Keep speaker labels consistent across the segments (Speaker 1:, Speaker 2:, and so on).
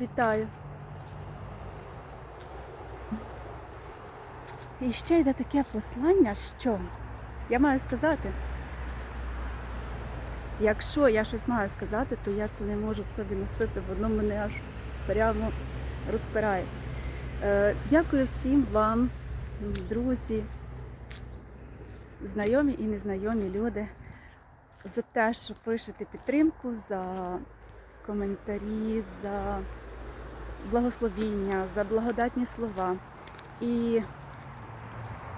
Speaker 1: Вітаю. І ще йде таке послання, що я маю сказати. Якщо я щось маю сказати, то я це не можу в собі носити, воно мене аж прямо розпирає. Е, дякую всім вам, друзі, знайомі і незнайомі люди, за те, що пишете підтримку, за коментарі, за благословіння, за благодатні слова. І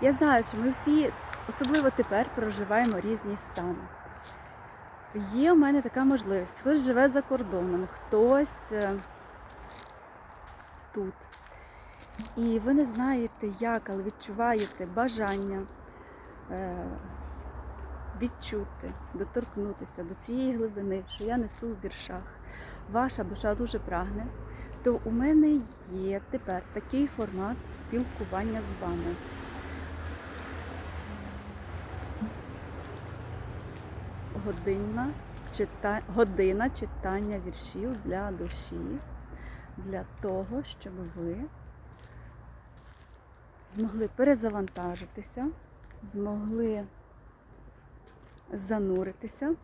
Speaker 1: я знаю, що ми всі, особливо тепер, проживаємо різні стани. Є у мене така можливість. Хтось живе за кордоном, хтось е, тут. І ви не знаєте, як, але відчуваєте бажання е, відчути, доторкнутися до цієї глибини, що я несу в віршах. Ваша душа дуже прагне, то у мене є тепер такий формат спілкування з вами. Годинна, чита... Година читання віршів для душі, для того, щоб ви змогли перезавантажитися, змогли зануритися,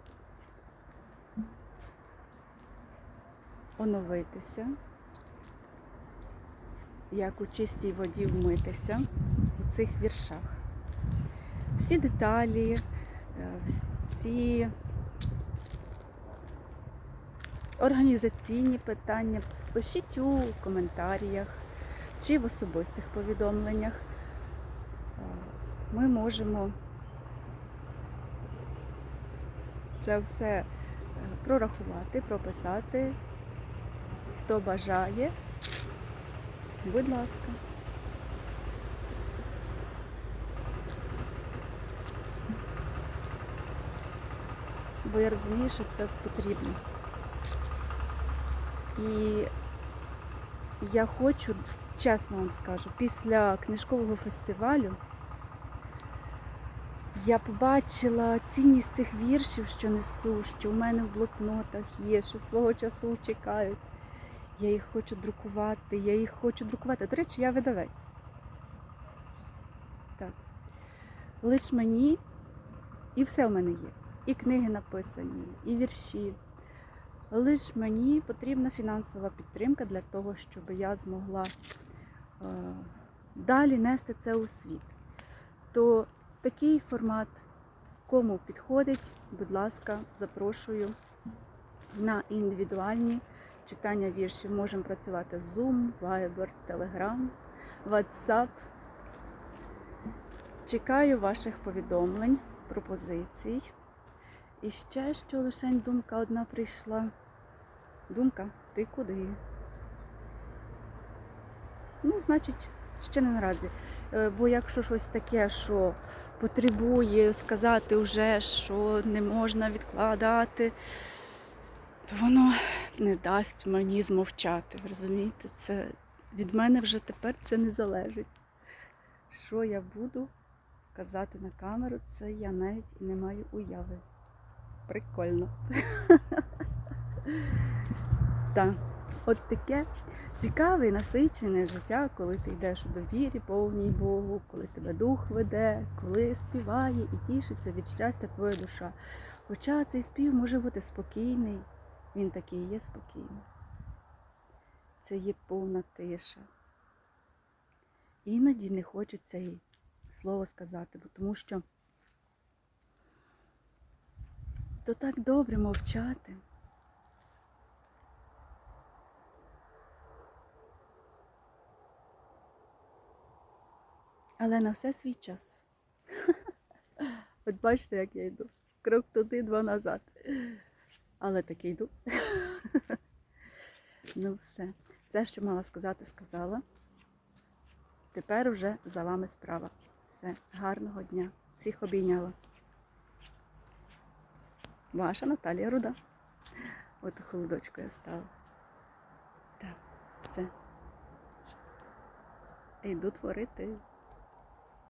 Speaker 1: оновитися, як у чистій воді вмитися у цих віршах. Всі деталі, е, всі організаційні питання пишіть у коментарях чи в особистих повідомленнях. Е, Ми можемо це все е, прорахувати, прописати. Хто бажає, будь ласка. Бо я розумію, що це потрібно. І я хочу, чесно вам скажу, після книжкового фестивалю я побачила цінність цих віршів, що несу, що в мене в блокнотах є, що свого часу чекають. Я їх хочу друкувати, я їх хочу друкувати. До речі, я видавець. Так. Лиш мені і все в мене є. І книги написані, і вірші. Лиш мені потрібна фінансова підтримка для того, щоб я змогла е, далі нести це у світ. То такий формат, кому підходить, будь ласка, запрошую на індивідуальні читання віршів. Можемо працювати Zoom, Viber, Telegram, WhatsApp. Чекаю ваших повідомлень, пропозицій. І ще що лишень думка одна прийшла. Думка, ти куди? Ну, значить, ще не наразі. Е, Бо якщо щось таке, що потребує сказати вже, що не можна відкладати, то воно не дасть мені змовчати. Розумієте? Це від мене вже тепер це не залежить. Що я буду казати на камеру, це я навіть не маю уяви. Прикольно. Так, от таке цікаве і насичене життя, коли ти йдеш у довірі повній Богу, коли тебе дух веде, коли співає і тішиться від щастя твоя душа. Хоча цей спів може бути спокійний, він такий є спокійний. Це є повна тиша. Іноді не хочеться і слово сказати, бо тому що то так добре мовчати. Але на все свій час. От бачите, як я йду. Крок туди, два назад. Але таки йду. Ну все. Все, що мала сказати, сказала. Тепер уже за вами справа. Все, гарного дня. Всіх обійняла. Ваша Наталія Руда. От у холодочку я стала. Так, все. Йду творити.